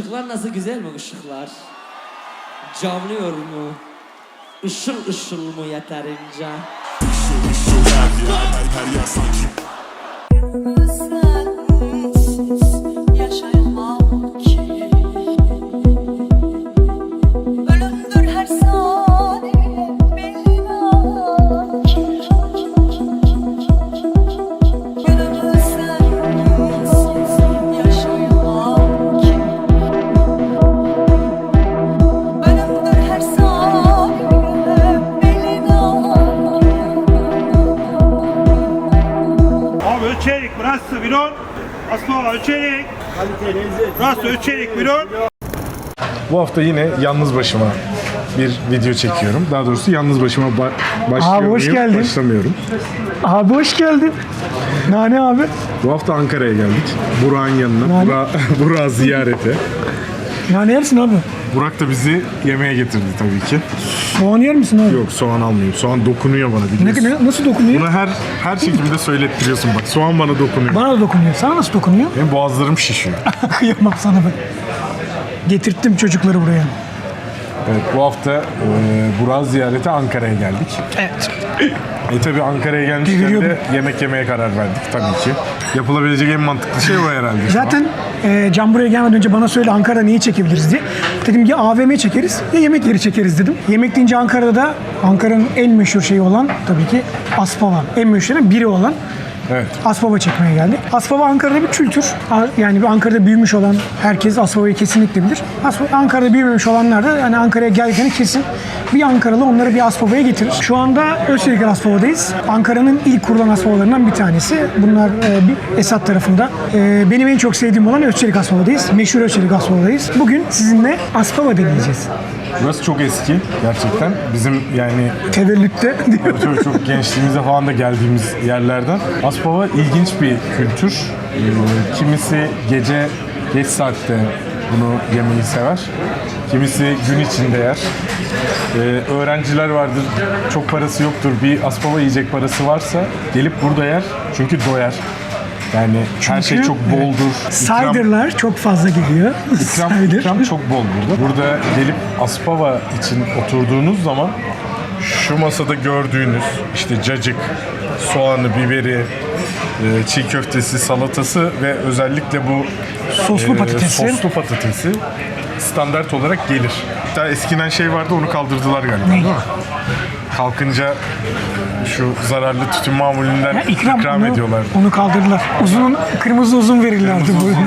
Işıklar nasıl güzel mi ışıklar? Camlıyor mu? Işıl ışıl mı yeterince? Sensiz Burası ölçerik biron. Bu hafta yine yalnız başıma bir video çekiyorum. Daha doğrusu yalnız başıma ba- başlıyor Abi hoş geldin. Başlamıyorum. Abi hoş geldin. Nane abi. Bu hafta Ankara'ya geldik. Burak'ın yanına. Yani- Burak, Burak'ı ziyarete. Nane yersin abi. Burak da bizi yemeğe getirdi tabii ki. Soğan yer misin abi? Yok soğan almayayım. Soğan dokunuyor bana Ne, biliyorsun. ne- nasıl dokunuyor? Bunu her her şekilde söylettiriyorsun bak. Soğan bana dokunuyor. Bana da dokunuyor. Sana nasıl dokunuyor? Benim boğazlarım şişiyor. Kıyamam sana ben. Getirttim çocukları buraya. Evet bu hafta e, Burak'ı ziyarete Ankara'ya geldik. Evet. E tabi Ankara'ya gelmişken de yemek yemeye karar verdik tabii ki. Yapılabilecek en mantıklı şey o herhalde. Zaten e, Can buraya gelmeden önce bana söyle Ankara'da neyi çekebiliriz diye. Dedim ya AVM çekeriz ya yemek yeri çekeriz dedim. Yemek deyince Ankara'da da Ankara'nın en meşhur şeyi olan tabii ki Aspava. En meşhurun biri olan Evet. Aspava çekmeye geldik. Aspava Ankara'da bir kültür. Yani bir Ankara'da büyümüş olan herkes Aspava'yı kesinlikle bilir. Aspava, Ankara'da büyümemiş olanlar da yani Ankara'ya geldiklerini kesin bir Ankaralı onları bir Aspava'ya getirir. Şu anda Özçelik Aspava'dayız. Ankara'nın ilk kurulan Aspavalarından bir tanesi. Bunlar e, bir Esat tarafında. E, benim en çok sevdiğim olan Özçelik Aspava'dayız. Meşhur Özçelik Aspava'dayız. Bugün sizinle Aspava deneyeceğiz. Burası çok eski gerçekten. Bizim yani Tevellütte diyor. çok, çok gençliğimizde falan da geldiğimiz yerlerden. Aspava ilginç bir kültür. Ee, Kimisi gece geç saatte bunu yemeyi sever. Kimisi gün içinde yer. Ee, öğrenciler vardır, çok parası yoktur. Bir aspava yiyecek parası varsa gelip burada yer. Çünkü doyar. Yani her şey çok boldur. İkram- Cider'lar çok fazla geliyor. İkram, Cider. ikram çok bol burada. Burada gelip Aspava için oturduğunuz zaman şu masada gördüğünüz işte cacık, soğanı, biberi, e, çiğ köftesi, salatası ve özellikle bu Soslu e, patatesi. soslu patatesi standart olarak gelir. Hatta eskiden şey vardı onu kaldırdılar galiba Ne? değil mi? Kalkınca şu zararlı tütün mamulünden Ya ikram, ikram, onu, ediyorlar. onu kaldırdılar. Uzun, kırmızı uzun verirlerdi Kırmızı bu. uzun.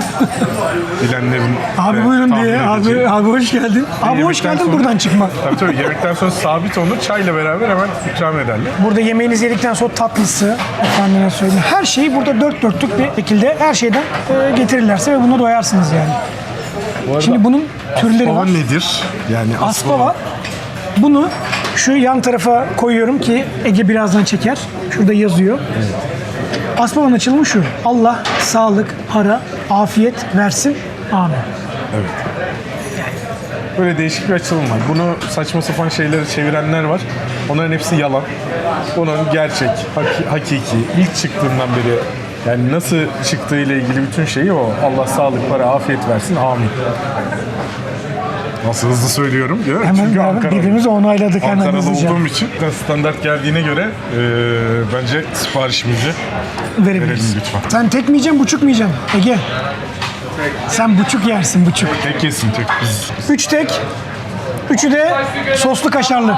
Bilenlerin Abi buyurun diye. Abi, abi hoş geldin. Abi hoş geldin sonra- buradan çıkma. Tabii tabii yemekten sonra sabit onu çayla beraber hemen ikram ederler. Burada yemeğinizi yedikten sonra tatlısı, efendime söyleyeyim. Her şeyi burada dört dörtlük bir şekilde her şeyden e, getirirlerse ve buna doyarsınız yani. Bu Şimdi bunun türleri Aspava var. nedir? Yani Aspava. Bunu şu yan tarafa koyuyorum ki Ege birazdan çeker. Şurada yazıyor. Aspava'nın açılımı şu. Allah sağlık, para, afiyet versin. Amin. Böyle değişik bir açılım var. Bunu saçma sapan şeyleri çevirenler var. Onların hepsi yalan. Bunun gerçek, haki- hakiki, ilk çıktığından beri yani nasıl çıktığı ile ilgili bütün şeyi o. Allah sağlık, para, afiyet versin. Amin. Nasıl hızlı söylüyorum mi? Hemen Çünkü beraber Ankaralı, birbirimizi onayladık hemen Ankaralı hızlıca. olduğum için standart geldiğine göre eee, bence siparişimizi Verebiliriz. verelim lütfen. Sen tek mi yiyeceksin, buçuk mu yiyeceksin? Ege. Sen buçuk yersin, buçuk. Tek yesin tek biz. Üç tek. Üçü de soslu kaşarlı.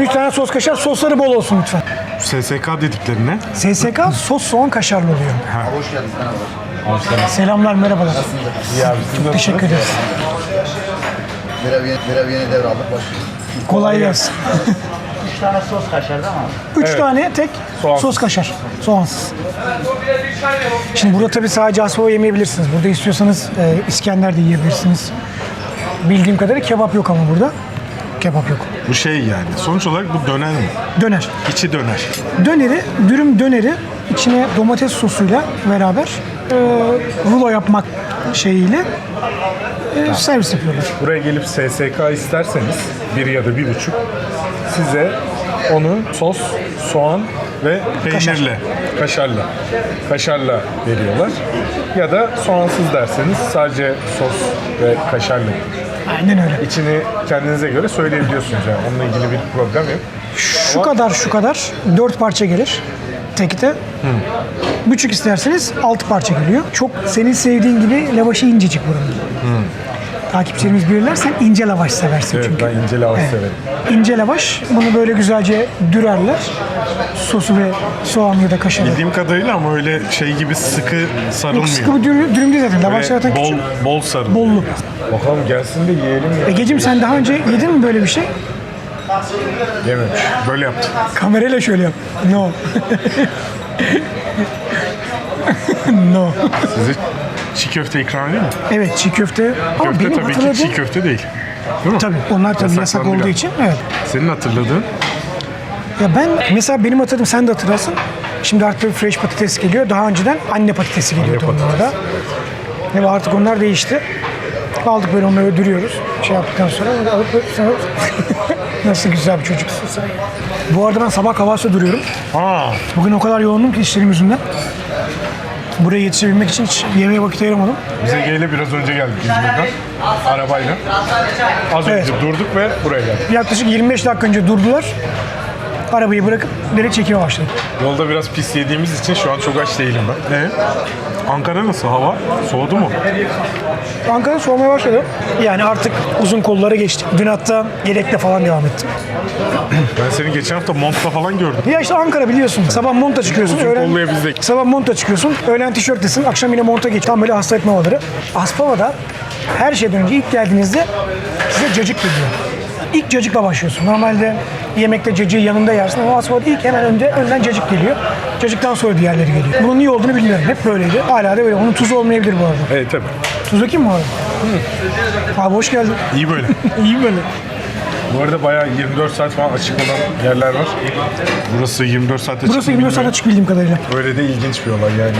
Üç tane sos kaşar. Sosları bol olsun lütfen. SSK dediklerine SSK sos soğan kaşarlı oluyor. Selamlar, merhabalar. iyi abi siz nasılsınız? Teşekkür ederiz. Biraz yeni, biraz yeni devraldık. Başlıyoruz. Kolay gelsin. Üç tane sos kaşar değil mi abi? Üç tane tek Soğansız. sos kaşar. Soğansız. Şimdi burada tabii sadece asbaba yemeyebilirsiniz. Burada istiyorsanız e, İskender de yiyebilirsiniz. Bildiğim kadarıyla kebap yok ama burada. Kebap yok. Bu şey yani. Sonuç olarak bu döner mi? Döner. İçi döner. Döneri, dürüm döneri içine domates sosuyla beraber e, rulo yapmak şeyiyle e, servis yapıyorlar. Buraya gelip SSK isterseniz bir ya da bir buçuk size onu sos, soğan ve peynirle, kaşarla. Kaşarla veriyorlar. Ya da soğansız derseniz sadece sos ve kaşarla. Aynen öyle. İçini kendinize göre söyleyebiliyorsunuz yani. Onunla ilgili bir problem yok. Şu kadar şu kadar dört parça gelir tekte. Buçuk isterseniz altı parça geliyor. Çok senin sevdiğin gibi lavaşı incecik buranın. Takipçilerimiz bilirler sen ince lavaş seversin Evet çünkü. ben ince lavaş Evet. severim. İnce lavaş bunu böyle güzelce dürerler. Sosu ve soğanı ya da kaşarı. Bildiğim kadarıyla ama öyle şey gibi sıkı sarılmıyor. Yok sıkı bir dürüm, dürüm değil zaten. Lavaş Böyle zaten bol, küçük. bol sarılıyor. Bollu. Bakalım gelsin de yiyelim ya. Egeciğim sen daha önce yedin mi böyle bir şey? Yememiş. Böyle yaptım. Kamerayla şöyle yap. No. no. Size çiğ köfte ikram edeyim mi? Evet çiğ köfte. Ama Köfte benim tabii ki hatırladığım... çiğ köfte değil. Değil mi? Tabii onlar tabii yasak Yasaklandı olduğu galiba. için. Evet. Senin hatırladığın? Ya ben mesela benim hatırladığım sen de hatırlasın. Şimdi artık fresh patates geliyor. Daha önceden anne patatesi geliyordu patates. onlarda. Ve artık onlar değişti. Aldık böyle onları duruyoruz. Şey yaptıktan sonra alıp sonra... Nasıl güzel bir çocuksun sen. Bu arada ben sabah kahvaltıda duruyorum. Aa, Bugün o kadar yoğundum ki işlerim yüzünden. Buraya yetişebilmek için hiç yemeğe vakit ayıramadım. biz Ege'yle biraz önce geldik İzmir'den. Arabayla. Az Evet. önce durduk ve buraya geldik. Yaklaşık 25 dakika önce durdular. Arabayı bırakıp direkt çekime başladık. Yolda biraz pis yediğimiz için şu an çok aç değilim ben. E? Ankara nasıl hava? Soğudu mu? Ankara soğumaya başladı. Yani artık uzun kollara geçtik. Dün hatta yelekle falan devam ettim. Ben seni geçen hafta montla falan gördüm. Ya işte Ankara biliyorsun. Sabah monta çıkıyorsun. Uzun kolluya biz de- Sabah monta çıkıyorsun. Öğlen tişörttesin. Akşam yine monta geç. Tam böyle hasta etme havaları. Aspava'da her şeyden önce ilk geldiğinizde size cacık geliyor. İlk cacıkla başlıyorsun. Normalde yemekte cacığı yanında yersin ama Aspava'da ilk hemen önde önden cacık geliyor. Cacıktan sonra diğerleri geliyor. Bunun niye olduğunu bilmiyorum. Hep böyleydi. Hala da böyle. Onun tuzu olmayabilir bu arada. Evet tabii. Tuzu kim mi arada? Abi hoş geldin. İyi böyle. İyi böyle. Bu arada bayağı 24 saat falan açık olan yerler var. Burası 24 saat açık. Burası mı 24 saat bilmiyorum. açık bildiğim kadarıyla. Öyle de ilginç bir olay yani.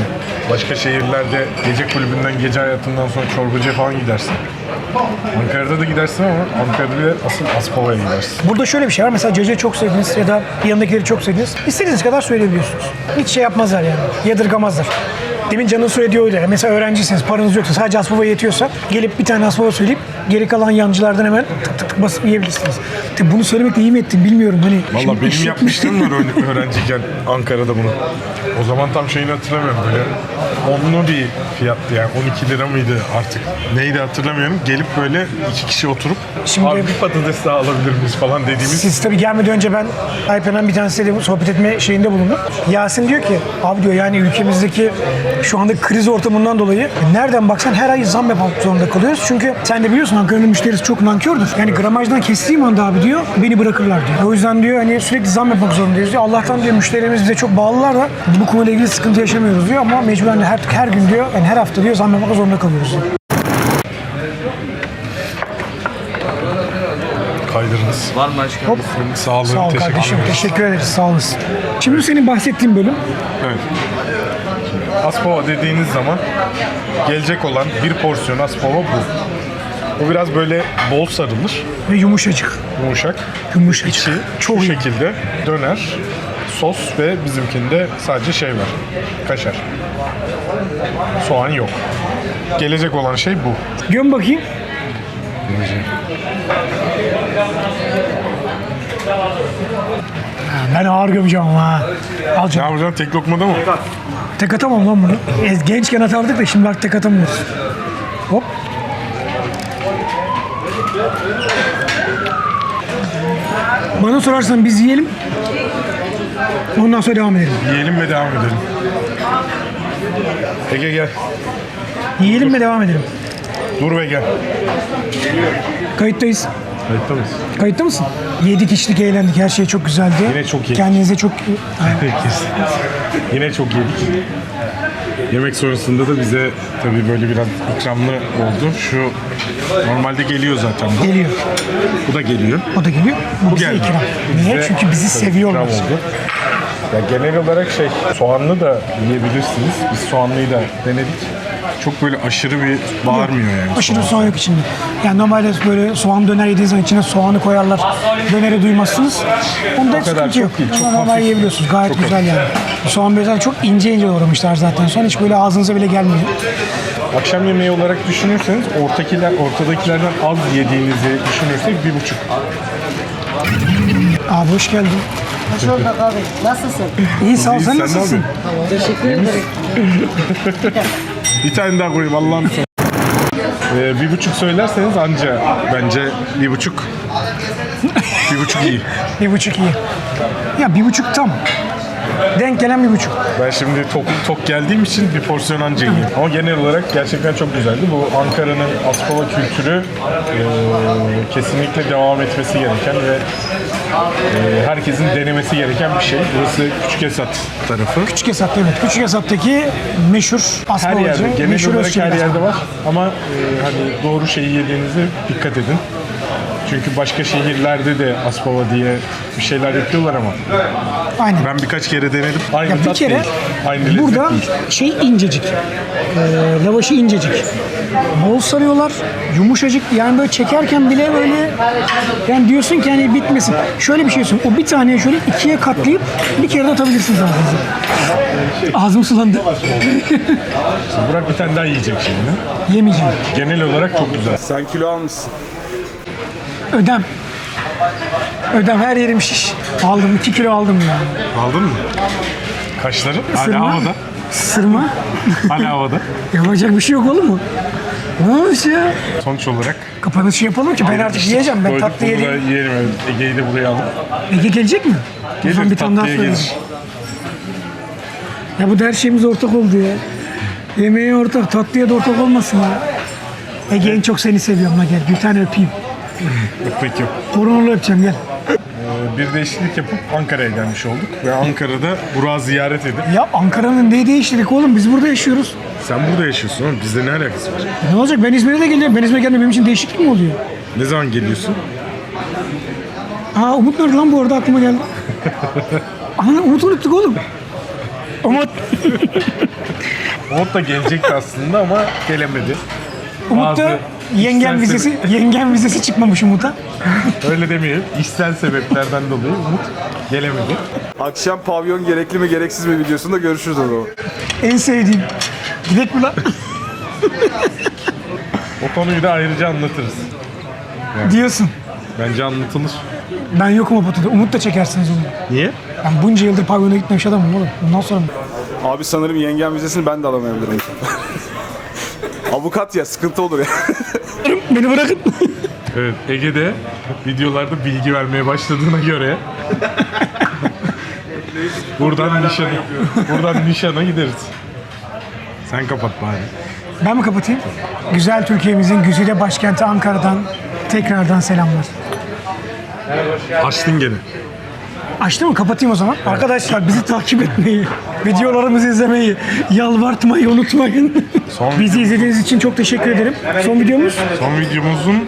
Başka şehirlerde gece kulübünden, gece hayatından sonra çorbacıya falan gidersin. Ankara'da da gidersin ama Ankara'da bile asıl Aspava'ya gidersin. Burada şöyle bir şey var. Mesela cacığı çok sevdiniz ya da yanındakileri çok sevdiniz. İstediğiniz kadar söyleyebiliyorsunuz. Hiç şey yapmazlar yani. Yadırgamazlar. Demin canın söylediği öyle. Mesela öğrenciyseniz, paranız yoksa, sadece asbaba yetiyorsa gelip bir tane asbaba söyleyip geri kalan yancılardan hemen tık tık tık basıp yiyebilirsiniz. Tabii bunu söylemekle iyi mi ettim bilmiyorum. Hani Valla şimdi benim yapmışlığım var öyle- öğrenciyken Ankara'da bunu. O zaman tam şeyini hatırlamıyorum böyle. Onlu bir fiyattı yani 12 lira mıydı artık. Neydi hatırlamıyorum. Gelip böyle iki kişi oturup Şimdi- abi bir patates daha alabilir miyiz falan dediğimiz. Siz tabii gelmeden önce ben Alper'den bir tanesiyle sohbet etme şeyinde bulundum. Yasin diyor ki abi diyor yani ülkemizdeki şu anda kriz ortamından dolayı nereden baksan her ay zam yapmak zorunda kalıyoruz. Çünkü sen de biliyorsun Ankara'nın müşterisi çok nankördür. Yani gramajdan kestiğim anda abi diyor beni bırakırlar diyor. O yüzden diyor hani sürekli zam yapmak zorundayız diyor. Allah'tan diyor müşterilerimiz bize çok bağlılar da bu konuyla ilgili sıkıntı yaşamıyoruz diyor ama mecburen de her, her gün diyor yani her hafta diyor zam yapmak zorunda kalıyoruz diyor. Kaydırınız. Var mı başka? Hop. Sağ olun. Sağ ol teşekkür kardeşim. ederim. Teşekkür ederiz. Sağ olasın. Şimdi senin bahsettiğin bölüm Evet. Aspava dediğiniz zaman gelecek olan bir porsiyon Aspava bu. Bu biraz böyle bol sarılır, ve yumuşacık. yumuşak. Yumuşacık. İçi Çok şu iyi. şekilde döner, sos ve bizimkinde sadece şey var, kaşar. Soğan yok. Gelecek olan şey bu. Göm bakayım. Ben ağır gömeceğim ama ha. Al Ne canım. yapacaksın? Tek lokmada mı? Tek atamam lan bunu. E, gençken atardık da şimdi artık tek atamıyoruz. Hop. Bana sorarsan biz yiyelim. Ondan sonra devam edelim. Yiyelim ve devam edelim. Ege gel. Yiyelim ve devam edelim. Dur ve gel. Kayıttayız. Kayıtta mısın? Kayıtta mısın? Yedik içtik eğlendik her şey çok güzeldi. Yine çok yedik. Kendinize çok... Yine çok yedik. Yemek sonrasında da bize tabii böyle biraz ikramlı oldu. Şu normalde geliyor zaten bu. Geliyor. Bu da geliyor. O da geliyor. Bu, Bu bize geldi. ikram. Bize Niye? Çünkü bizi tabii seviyorlar. ikram oldu. Ya genel olarak şey soğanlı da yiyebilirsiniz. Biz soğanlıyı da denedik. Çok böyle aşırı bir bağırmıyor yani. Aşırı soğan yok içinde. Yani normalde böyle soğan döner yediğiniz zaman içine soğanı koyarlar. Döneri duymazsınız. Onda hiç kadar sıkıntı çok yok. değil, çok Ama normal hafif. yiyebiliyorsunuz. Gayet Çok güzel yani. Soğan bezler çok ince ince doğramışlar zaten. Sonra hiç böyle ağzınıza bile gelmiyor. Akşam yemeği olarak düşünürseniz ortakiler, ortadakilerden az yediğinizi düşünürsek bir buçuk. Abi hoş geldin. Hoş bulduk abi. Nasılsın? İyi sağ ol sen sen ne nasılsın? Teşekkür ederim. Bir tane daha koyayım Allah'ım. Ee, bir buçuk söylerseniz anca bence bir buçuk. bir buçuk iyi. Bir buçuk iyi. Ya bir buçuk tam. Denk gelen bir buçuk. Ben şimdi tok, tok geldiğim için bir porsiyon anca yiyeyim. Ama genel olarak gerçekten çok güzeldi. Bu Ankara'nın Aspava kültürü e, kesinlikle devam etmesi gereken ve e, herkesin denemesi gereken bir şey. Burası Küçük Esat tarafı. Küçük Esat evet. Küçük Esat'taki meşhur Her yerde, genel meşhur olarak her yerde var. Ama e, hani doğru şeyi yediğinize dikkat edin. Çünkü başka şehirlerde de Aspava diye bir şeyler yapıyorlar ama Aynen. ben birkaç kere denedim. Aynı Ya bir tat kere değil. Aynı burada değil. şey incecik. Ee, lavaşı incecik. Bol sarıyorlar. Yumuşacık. Yani böyle çekerken bile böyle yani diyorsun ki hani bitmesin. Şöyle bir şey söyleyeyim. O bir taneyi şöyle ikiye katlayıp bir kere de atabilirsiniz ağzınıza. Ağzım sulandı. Burak bir tane daha yiyecek şimdi. Yemeyeceğim. Genel olarak çok güzel. Sen kilo almışsın. Ödem. Ödem her yerim şiş. Aldım. 2 kilo aldım ya. Aldın mı? Kaşları? Hala Sırma. havada. Sırma. Hala havada. Yapacak bir şey yok oğlum mu? Ne olmuş ya? Sonuç olarak Kapanışı yapalım ki ben artık yiyeceğim. Ben koyduk tatlı bunu da yedim. yiyelim. Ege'yi de buraya alıp. Ege gelecek mi? O zaman Gelir, bir tane daha tatlıya gelir. Ya bu da her şeyimiz ortak oldu ya. Yemeğe ortak, tatlıya da ortak olmasın ya. Ege en çok seni seviyorum la gel. Bir tane öpeyim. Peki. Koronulu öpeceğim gel. Ee, Bir değişiklik yapıp Ankara'ya gelmiş olduk. Ve Ankara'da Burak'ı ziyaret edip. Ya Ankara'nın neyi değiştirdik oğlum? Biz burada yaşıyoruz. Sen burada yaşıyorsun oğlum. Bizde ne alakası var? Ne olacak? Ben İzmir'e de geliyorum. Ben İzmir'e gelmem benim için değişiklik mi oluyor? Ne zaman geliyorsun? Aa Umut nerede lan bu arada aklıma geldi. Ana Umut'u unuttuk oğlum. Umut. Umut da gelecekti aslında ama gelemedi. Umut da Bazı yengen içsel vizesi, yengen vizesi çıkmamış Umut'a. Öyle demeyelim. İşsel sebeplerden dolayı Umut gelemedi. Akşam pavyon gerekli mi gereksiz mi videosunda görüşürüz o zaman. En sevdiğim. Gidek mi lan? O konuyu da ayrıca anlatırız. Diyorsun. Bence anlatılır. Ben yokum o potada. Umut da çekersiniz onu. Niye? Ben bunca yıldır pavyona gitmemiş adamım oğlum. Bundan sonra Abi sanırım yengen vizesini ben de alamayabilirim. Avukat ya sıkıntı olur ya. beni bırakın. Evet, Ege'de videolarda bilgi vermeye başladığına göre buradan nişana, buradan nişana gideriz. Sen kapat bari. ben mi kapatayım? Güzel Türkiye'mizin güzide başkenti Ankara'dan tekrardan selamlar. Açtın gene. Açtı mı? Kapatayım o zaman. Arkadaşlar bizi takip etmeyi, videolarımızı izlemeyi, yalvartmayı unutmayın. Son- bizi izlediğiniz için çok teşekkür ederim. Son videomuz. Son videomuzun e,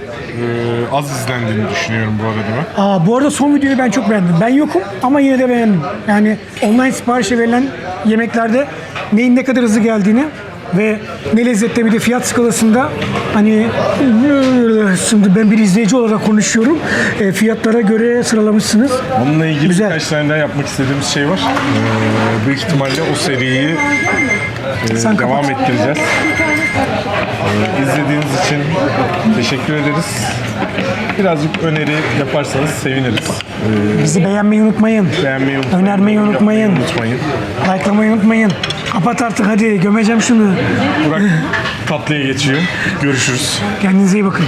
az izlendiğini düşünüyorum bu arada ben. Aa, bu arada son videoyu ben çok beğendim. Ben yokum ama yine de beğendim. Yani online siparişe verilen yemeklerde neyin ne kadar hızlı geldiğini ve ne lezzette bir de fiyat skalasında hani şimdi ben bir izleyici olarak konuşuyorum. E, fiyatlara göre sıralamışsınız. Onunla ilgili Güzel. birkaç tane daha yapmak istediğimiz şey var. E, büyük ihtimalle o seriyi e, Sen devam kapat. ettireceğiz. E, izlediğiniz için teşekkür ederiz. Birazcık öneri yaparsanız seviniriz. Bizi beğenmeyi unutmayın. Beğenmeyi unutmayın. Önermeyi unutmayın. yapmayı unutmayın. Likelamayı unutmayın. Kapat artık hadi gömeceğim şunu. Burak tatlıya geçiyor. Görüşürüz. Kendinize iyi bakın.